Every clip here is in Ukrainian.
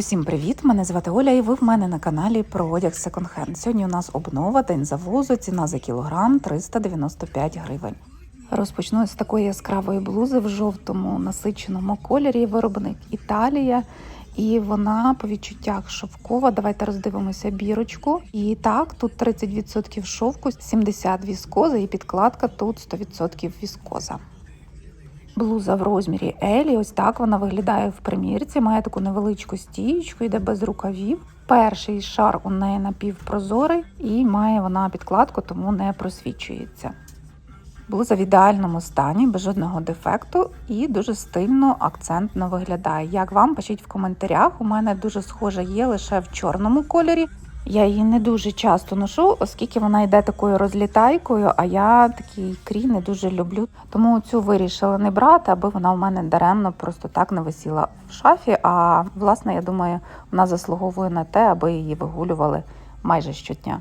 Усім привіт! Мене звати Оля, і ви в мене на каналі про одяг секонд-хенд. Сьогодні у нас обнова, день завозу, ціна за кілограм 395 гривень. Розпочну з такої яскравої блузи в жовтому насиченому кольорі. Виробник Італія. І вона по відчуттях шовкова. Давайте роздивимося бірочку. І так, тут 30% шовку, 70 віскоза, і підкладка тут 100% віскоза. Блуза в розмірі L, і ось так вона виглядає в примірці. Має таку невеличку стієчку, йде без рукавів. Перший шар у неї напівпрозорий, і має вона підкладку, тому не просвічується. Блуза в ідеальному стані, без жодного дефекту і дуже стильно, акцентно виглядає. Як вам пишіть в коментарях? У мене дуже схожа є лише в чорному кольорі. Я її не дуже часто ношу, оскільки вона йде такою розлітайкою, а я такий крій не дуже люблю. Тому цю вирішила не брати, аби вона у мене даремно просто так не висіла в шафі. А власне, я думаю, вона заслуговує на те, аби її вигулювали майже щодня.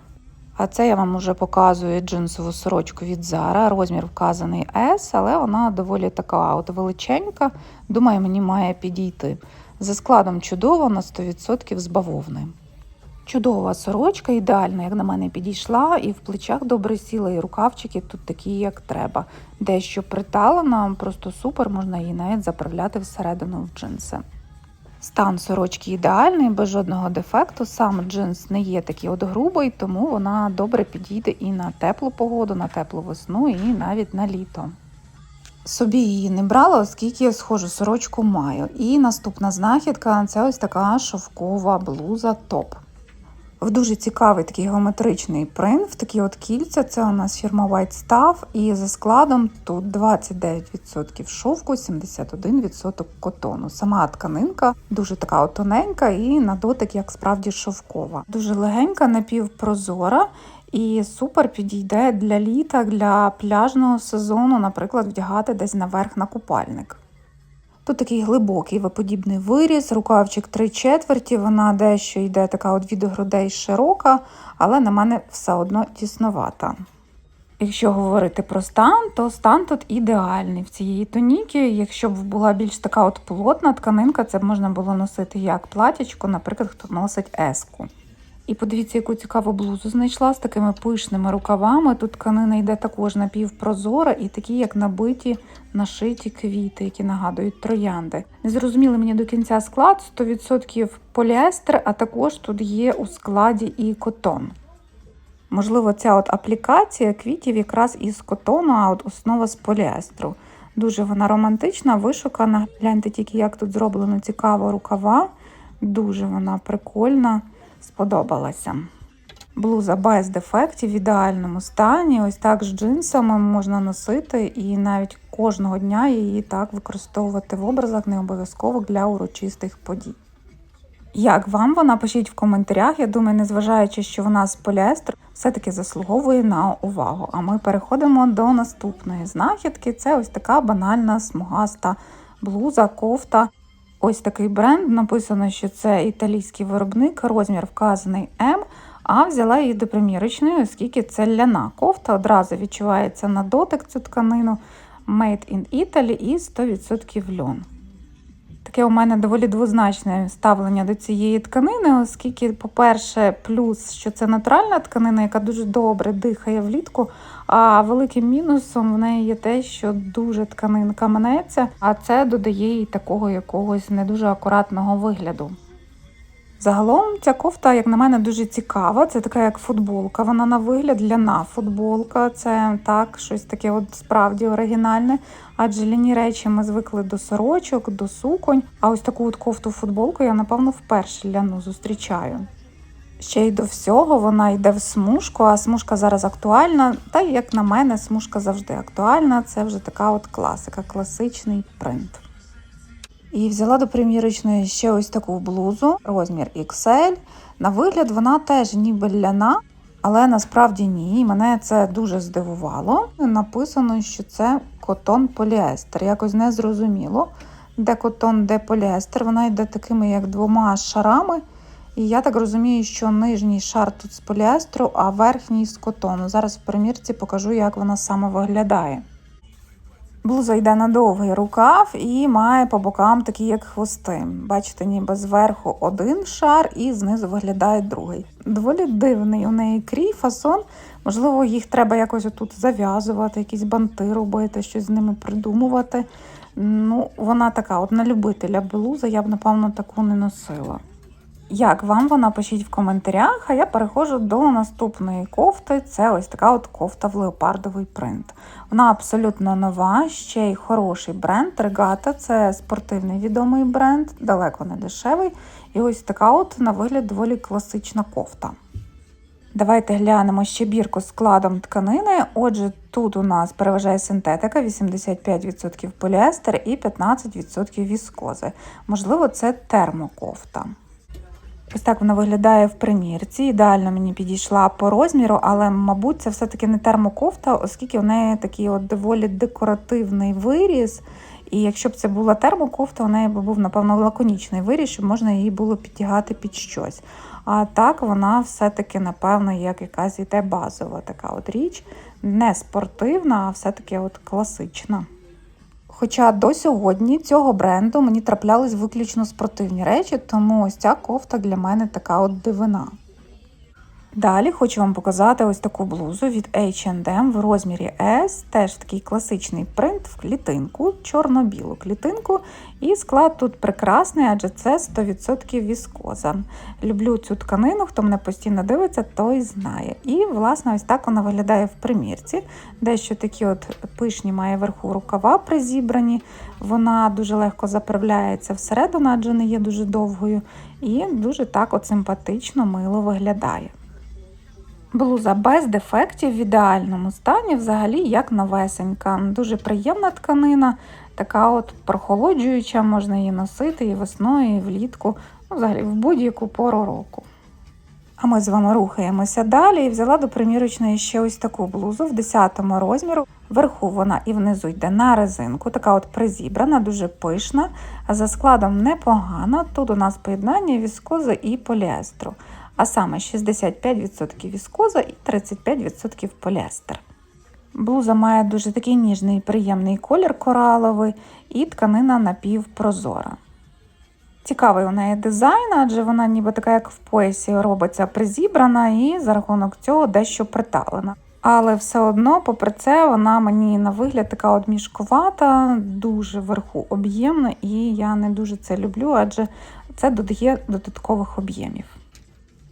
А це я вам уже показую джинсову сорочку від Zara. Розмір вказаний S, але вона доволі така от величенька. Думаю, мені має підійти. За складом чудово на 100% з бавовни. Чудова сорочка, ідеально, як на мене підійшла, і в плечах добре сіла, і рукавчики тут такі, як треба. Дещо приталена, просто супер, можна її навіть заправляти всередину в джинси. Стан сорочки ідеальний, без жодного дефекту. Сам джинс не є такий от грубий, тому вона добре підійде і на теплу погоду, на теплу весну, і навіть на літо. Собі її не брала, оскільки я схожу сорочку маю. І наступна знахідка це ось така шовкова блуза топ. В дуже цікавий такий геометричний принт, в такі от кільця. Це у нас фірма White Stuff, і за складом тут 29% шовку, 71% котону. Сама тканинка дуже така тоненька і на дотик, як справді шовкова. Дуже легенька, напівпрозора. І супер підійде для літа, для пляжного сезону, наприклад, вдягати десь наверх на купальник. Тут такий глибокий виподібний виріз, рукавчик 3 четверті, вона дещо йде така от від грудей широка, але на мене все одно тісновата. Якщо говорити про стан, то стан тут ідеальний в цієї тоніки. Якщо б була більш така от плотна тканинка, це б можна було носити як платячко, наприклад, хто носить еску. І подивіться, яку цікаву блузу знайшла з такими пишними рукавами. Тут тканина йде також напівпрозора і такі, як набиті, нашиті квіти, які нагадують троянди. Не зрозуміли мені до кінця склад 100% поліестер, а також тут є у складі і котон. Можливо, ця от аплікація квітів якраз із котону, а от основа з поліестру. Дуже вона романтична, вишукана. Гляньте тільки, як тут зроблено цікаво рукава. Дуже вона прикольна сподобалася. Блуза без дефектів в ідеальному стані. Ось так з джинсами можна носити і навіть кожного дня її так використовувати в образах, не обов'язково для урочистих подій. Як вам вона пишіть в коментарях. Я думаю, незважаючи, що вона з поліестру, все-таки заслуговує на увагу. А ми переходимо до наступної знахідки. Це ось така банальна смугаста блуза, кофта. Ось такий бренд. Написано, що це італійський виробник, розмір вказаний М. А взяла її до примірочної, оскільки це ляна кофта. Одразу відчувається на дотик цю тканину Made in Italy і 100% льон. Таке у мене доволі двозначне ставлення до цієї тканини, оскільки, по-перше, плюс, що це натуральна тканина, яка дуже добре дихає влітку. А великим мінусом в неї є те, що дуже тканинка мнеться, а це додає їй такого якогось не дуже акуратного вигляду. Загалом ця кофта, як на мене, дуже цікава. Це така як футболка. Вона на вигляд ляна футболка. Це так, щось таке от справді оригінальне. Адже ляні речі ми звикли до сорочок, до суконь. А ось таку от кофту футболку я, напевно, вперше ляну зустрічаю. Ще й до всього вона йде в смужку, а смужка зараз актуальна. Та як на мене, смужка завжди актуальна. Це вже така от класика, класичний принт. І взяла до примірочної ще ось таку блузу, розмір XL. На вигляд вона теж ніби ляна, але насправді ні. Мене це дуже здивувало. Написано, що це котон поліестер. Якось не зрозуміло, де котон, де поліестер. Вона йде такими, як двома шарами. І я так розумію, що нижній шар тут з поліестру, а верхній з котону. Зараз в примірці покажу, як вона саме виглядає. Блуза йде на довгий рукав і має по бокам такі, як хвости. Бачите, ніби зверху один шар і знизу виглядає другий. Доволі дивний у неї крій, фасон. Можливо, їх треба якось отут зав'язувати, якісь банти робити, щось з ними придумувати. Ну, вона така, от на любителя блуза, я б, напевно, таку не носила. Як вам вона пишіть в коментарях, а я переходжу до наступної кофти. Це ось така от кофта в леопардовий принт. Вона абсолютно нова, ще й хороший бренд. Регата це спортивний відомий бренд, далеко не дешевий. І ось така от на вигляд доволі класична кофта. Давайте глянемо ще бірку складом тканини. Отже, тут у нас переважає синтетика, 85% поліестер і 15% віскози. Можливо, це термокофта. Ось так вона виглядає в примірці. Ідеально мені підійшла по розміру, але, мабуть, це все-таки не термокофта, оскільки в неї такий от доволі декоративний виріз. І якщо б це була термокофта, у неї б був, напевно, лаконічний виріз, щоб можна її було підтягати під щось. А так вона все-таки, напевно, як якась іде базова така от річ, не спортивна, а все-таки от класична. Хоча до сьогодні цього бренду мені траплялись виключно спортивні речі, тому ось ця кофта для мене така от дивина. Далі хочу вам показати ось таку блузу від H&M в розмірі S, теж такий класичний принт в клітинку, чорно-білу клітинку. І склад тут прекрасний, адже це 100% віскоза. Люблю цю тканину, хто мене постійно дивиться, той знає. І, власне, ось так вона виглядає в примірці. Дещо такі от пишні має вверху рукава призібрані. Вона дуже легко заправляється всередину, адже не є дуже довгою. І дуже так от симпатично, мило виглядає. Блуза без дефектів в ідеальному стані, взагалі як новесенька. Дуже приємна тканина, така от прохолоджуюча, можна її носити і весною, і влітку, ну, взагалі в будь-яку пору року. А ми з вами рухаємося далі і взяла до примірочної ще ось таку блузу в 10 розміру. Вверху вона і внизу йде на резинку, така от призібрана, дуже пишна, а за складом непогана. Тут у нас поєднання віскози і поліестру а саме 65% віскоза і 35% поліестер. Блуза має дуже такий ніжний приємний колір кораловий і тканина напівпрозора. Цікавий у неї дизайн, адже вона ніби така, як в поясі, робиться призібрана і за рахунок цього дещо приталена. Але все одно, попри це, вона мені на вигляд така от мішкувата, дуже вверху об'ємна, і я не дуже це люблю, адже це додає додаткових об'ємів.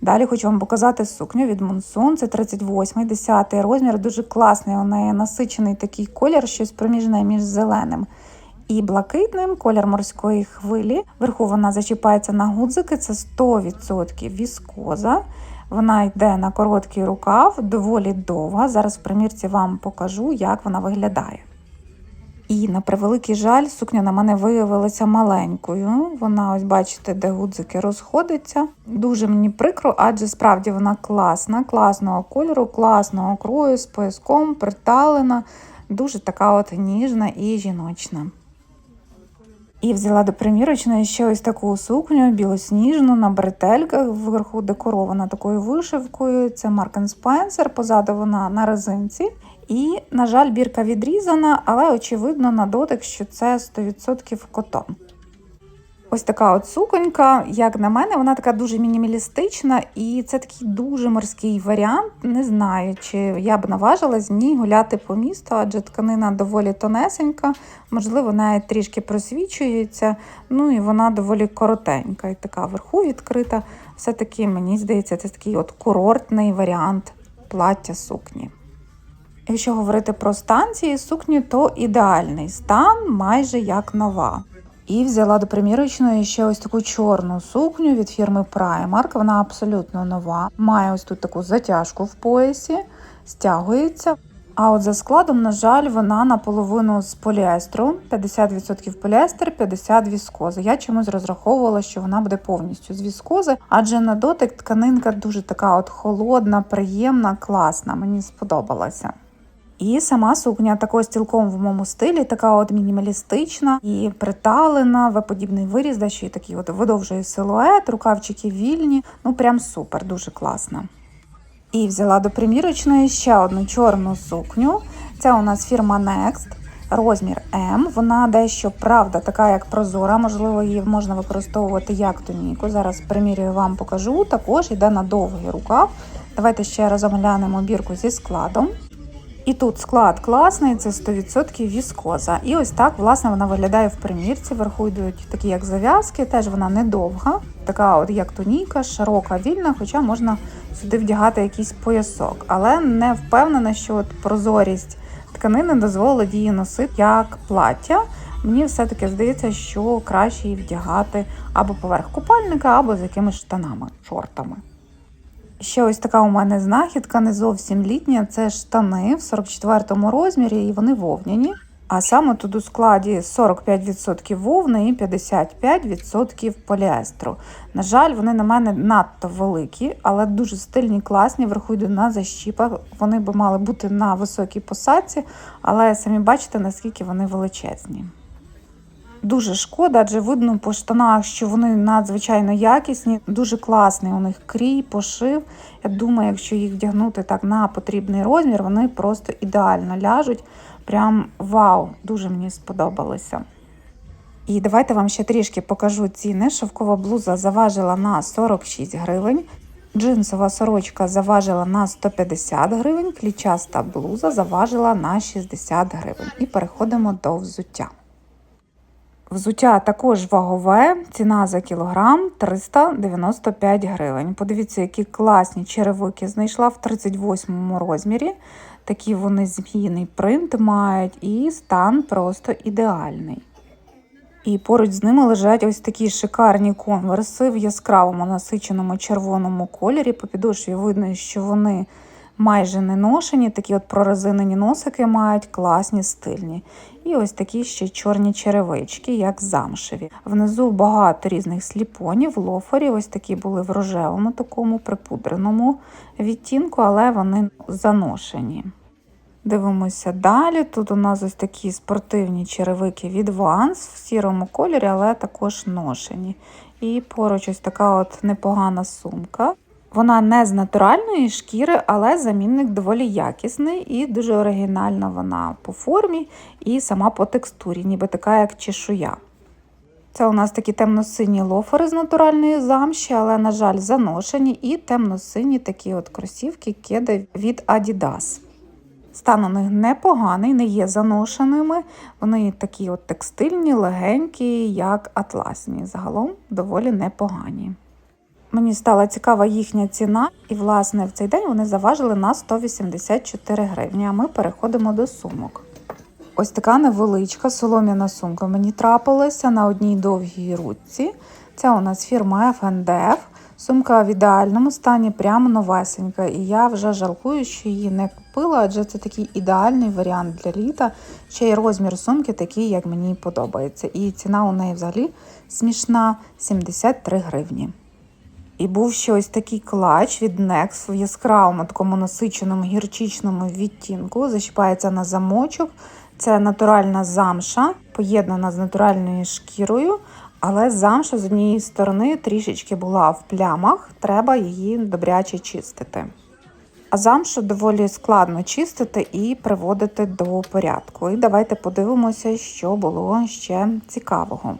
Далі хочу вам показати сукню від Monsoon, це 38-й, 10 розмір, дуже класний. У неї насичений такий колір, щось проміжне між зеленим і блакитним, колір морської хвилі. Вверху вона зачіпається на гудзики, це 100% віскоза. Вона йде на короткий рукав, доволі довга. Зараз в примірці вам покажу, як вона виглядає. І на превеликий жаль, сукня на мене виявилася маленькою. Вона, ось бачите, де гудзики розходяться. Дуже мені прикро, адже справді вона класна, класного кольору, класного крою, з пояском, приталена, дуже така от ніжна і жіночна. І взяла до примірочної ще ось таку сукню білосніжну на бретельках, вверху декорована такою вишивкою. Це Mark Spencer, позаду вона на резинці. І, на жаль, бірка відрізана, але очевидно на дотик, що це 100% котон. Ось така от суконька, як на мене, вона така дуже мінімалістична, і це такий дуже морський варіант. Не знаю, чи я б наважилась з ній гуляти по місту, адже тканина доволі тонесенька, можливо, навіть трішки просвічується. Ну і вона доволі коротенька і така вверху відкрита. Все-таки, мені здається, це такий от курортний варіант плаття сукні. Якщо говорити про станції сукні, то ідеальний стан майже як нова. І взяла до примірочної ще ось таку чорну сукню від фірми Primark. Вона абсолютно нова. Має ось тут таку затяжку в поясі, стягується. А от за складом, на жаль, вона наполовину з поліестру, 50% поліестер, 50% віскози. Я чомусь розраховувала, що вона буде повністю з віскози, адже на дотик тканинка дуже така от холодна, приємна, класна. Мені сподобалася. І сама сукня також цілком в моєму стилі, така от мінімалістична і приталена, В-подібний виріз, да ще й такий от видовжує силует, рукавчики вільні. Ну прям супер, дуже класна. І взяла до примірочної ще одну чорну сукню. Це у нас фірма Next. розмір М. Вона дещо правда, така як прозора. Можливо, її можна використовувати як туніку. Зараз примірюю вам покажу. Також йде на довгий рукав. Давайте ще разом глянемо бірку зі складом. І тут склад класний, це 100% віскоза. І ось так, власне, вона виглядає в примірці. Вверху йдуть такі, як зав'язки, теж вона недовга, така от як туніка, широка, вільна, хоча можна сюди вдягати якийсь поясок. Але не впевнена, що от прозорість тканини дозволить її носити як плаття. Мені все-таки здається, що краще її вдягати або поверх купальника, або з якимись штанами, шортами. Ще ось така у мене знахідка, не зовсім літня. Це штани в 44-му розмірі, і вони вовняні. А саме тут у складі 45% вовни і 55% поліестру. На жаль, вони на мене надто великі, але дуже стильні, класні. Вверху на защіпах. Вони би мали бути на високій посадці, але самі бачите, наскільки вони величезні. Дуже шкода, адже видно по штанах, що вони надзвичайно якісні, дуже класний у них крій, пошив. Я думаю, якщо їх вдягнути так на потрібний розмір, вони просто ідеально ляжуть. Прям вау, дуже мені сподобалося. І давайте вам ще трішки покажу ціни. Шовкова блуза заважила на 46 гривень, джинсова сорочка заважила на 150 гривень, клічаста блуза заважила на 60 гривень. І переходимо до взуття. Взуття також вагове, ціна за кілограм 395 гривень. Подивіться, які класні черевики знайшла в 38 розмірі. Такі вони зміїний принт мають, і стан просто ідеальний. І поруч з ними лежать ось такі шикарні конверси в яскравому насиченому червоному кольорі. По підошві видно, що вони майже не ношені, такі от прорезинені носики мають, класні, стильні. І ось такі ще чорні черевички, як замшеві. Внизу багато різних сліпонів, лоферів. Ось такі були в рожевому, такому припудреному відтінку, але вони заношені. Дивимося далі. Тут у нас ось такі спортивні черевики від Vans в сірому кольорі, але також ношені. І поруч ось така от непогана сумка. Вона не з натуральної шкіри, але замінник доволі якісний і дуже оригінальна вона по формі і сама по текстурі, ніби така, як чешуя. Це у нас такі темно-сині лофери з натуральної замші, але, на жаль, заношені, і темно-сині такі от кросівки кеди від Adidas. Стан у них непоганий, не є заношеними. Вони такі от текстильні, легенькі, як атласні. Загалом доволі непогані. Мені стала цікава їхня ціна, і, власне, в цей день вони заважили на 184 гривні, а ми переходимо до сумок. Ось така невеличка солом'яна сумка мені трапилася на одній довгій ручці. Це у нас фірма FNDF. Сумка в ідеальному стані, прямо новесенька. І я вже жалкую, що її не купила, адже це такий ідеальний варіант для літа. Ще й розмір сумки такий, як мені подобається. І ціна у неї взагалі смішна 73 гривні. І був ще ось такий клач від Nex в яскравому такому насиченому гірчичному відтінку. Защіпається на замочок. Це натуральна замша, поєднана з натуральною шкірою, але замша з однієї сторони трішечки була в плямах, треба її добряче чистити. А замшу доволі складно чистити і приводити до порядку. І давайте подивимося, що було ще цікавого.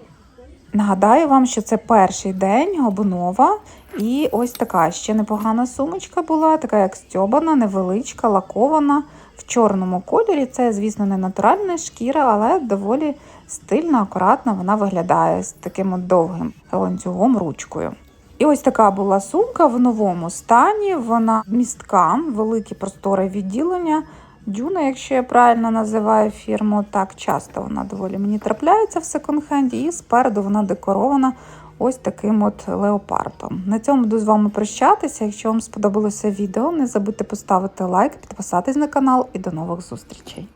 Нагадаю вам, що це перший день обнова, і ось така ще непогана сумочка була, така як стьобана, невеличка, лакована в чорному кольорі. Це, звісно, не натуральна шкіра, але доволі стильно, акуратно вона виглядає з таким довгим ланцюгом ручкою. І ось така була сумка в новому стані. Вона містка, великі простори відділення. Дюна, якщо я правильно називаю фірму, так часто вона доволі мені трапляється в секонд-хенді, і спереду вона декорована ось таким от леопардом. На цьому буду з вами прощатися. Якщо вам сподобалося відео, не забудьте поставити лайк, підписатись на канал і до нових зустрічей.